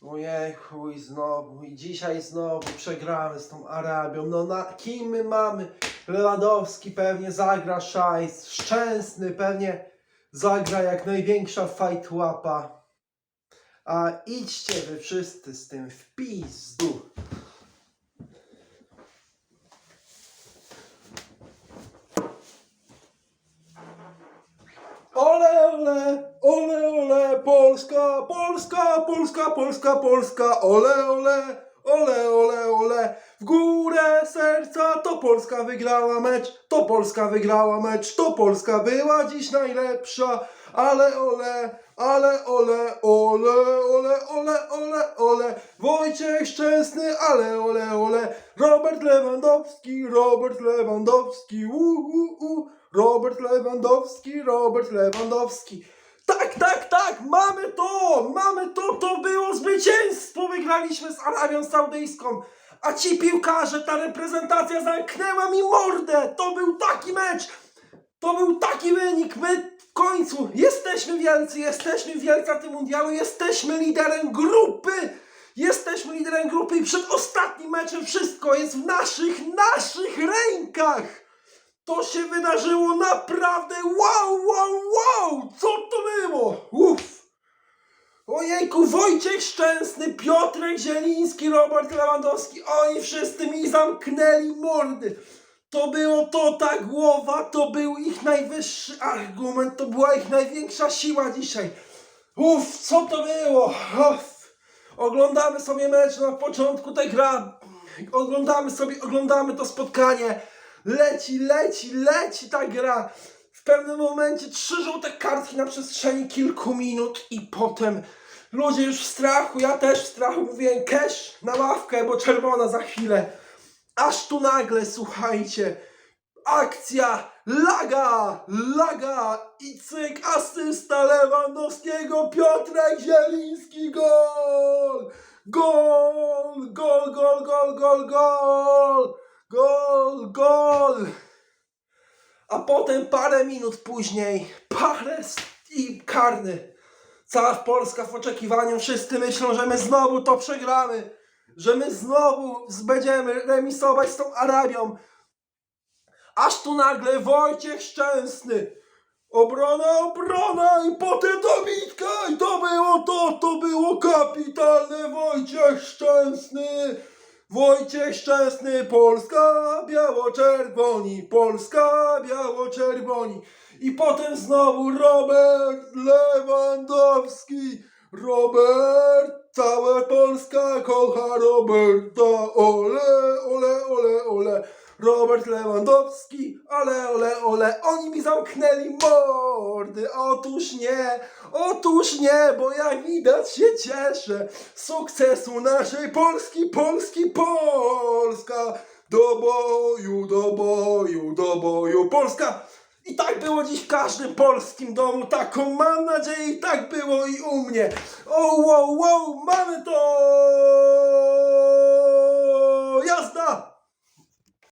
Ojej, chuj, znowu. I dzisiaj znowu przegramy z tą Arabią. No na kim my mamy? Lewandowski pewnie zagra szajs. Szczęsny pewnie zagra jak największa fight łapa. A idźcie wy wszyscy z tym w pizdu. Ole, ole, ole, ole, Polska, Polska, Polska, Polska, ole, ole, ole, ole, ole, w górę serca, to Polska wygrała mecz, to Polska wygrała mecz, to Polska była dziś najlepsza, ale ole, ale ole, ole, ole, ole, ole, ole, Wojciech Szczęsny, ale ole, ole, Robert Lewandowski, Robert Lewandowski, u, u, Robert Lewandowski, Robert Lewandowski. Tak, tak, mamy to, mamy to, to było zwycięstwo, wygraliśmy z Arabią Saudyjską. A ci piłkarze, ta reprezentacja zamknęła mi mordę, to był taki mecz, to był taki wynik, my w końcu jesteśmy wielcy, jesteśmy wielcy na tym mundialu, jesteśmy liderem grupy, jesteśmy liderem grupy i przed ostatnim meczem wszystko jest w naszych, naszych rękach. To się wydarzyło naprawdę wow, wow, wow! Co to było? Uff! Ojejku, Wojciech Szczęsny, Piotrek Zieliński, Robert Lewandowski, oni wszyscy mi zamknęli mordy. To było to ta głowa, to był ich najwyższy argument, to była ich największa siła dzisiaj. Uff, co to było? Uff. Oglądamy sobie mecz na początku tej gra. Oglądamy sobie, oglądamy to spotkanie. Leci, leci, leci ta gra. W pewnym momencie trzy żółte kartki na przestrzeni kilku minut i potem ludzie już w strachu, ja też w strachu mówiłem cash na ławkę, bo czerwona za chwilę. Aż tu nagle, słuchajcie, akcja, laga, laga i cyk, asysta Lewandowskiego, Piotrek Zieliński, gol! Gol, gol, gol, gol, gol, gol! Gol, gol! A potem parę minut później, parę i karny. Cała Polska w oczekiwaniu, wszyscy myślą, że my znowu to przegramy, że my znowu będziemy remisować z tą Arabią. Aż tu nagle Wojciech Szczęsny. Obrona, obrona i potem dobitka i to było to, to było kapitalne Wojciech Szczęsny. Wojciech Szczęsny, Polska, biało-czerwoni, Polska, biało-czerwoni. I potem znowu Robert Lewandowski. Robert, cała Polska kocha Roberta. Ole. Robert Lewandowski, ale, ole, ole, oni mi zamknęli mordy. Otóż nie, otóż nie, bo jak widać się cieszę z sukcesu naszej Polski, Polski, Polska. Do boju, do boju, do boju, Polska. I tak było dziś w każdym polskim domu, taką mam nadzieję i tak było i u mnie. O, wow, wow, mamy to! Jazda!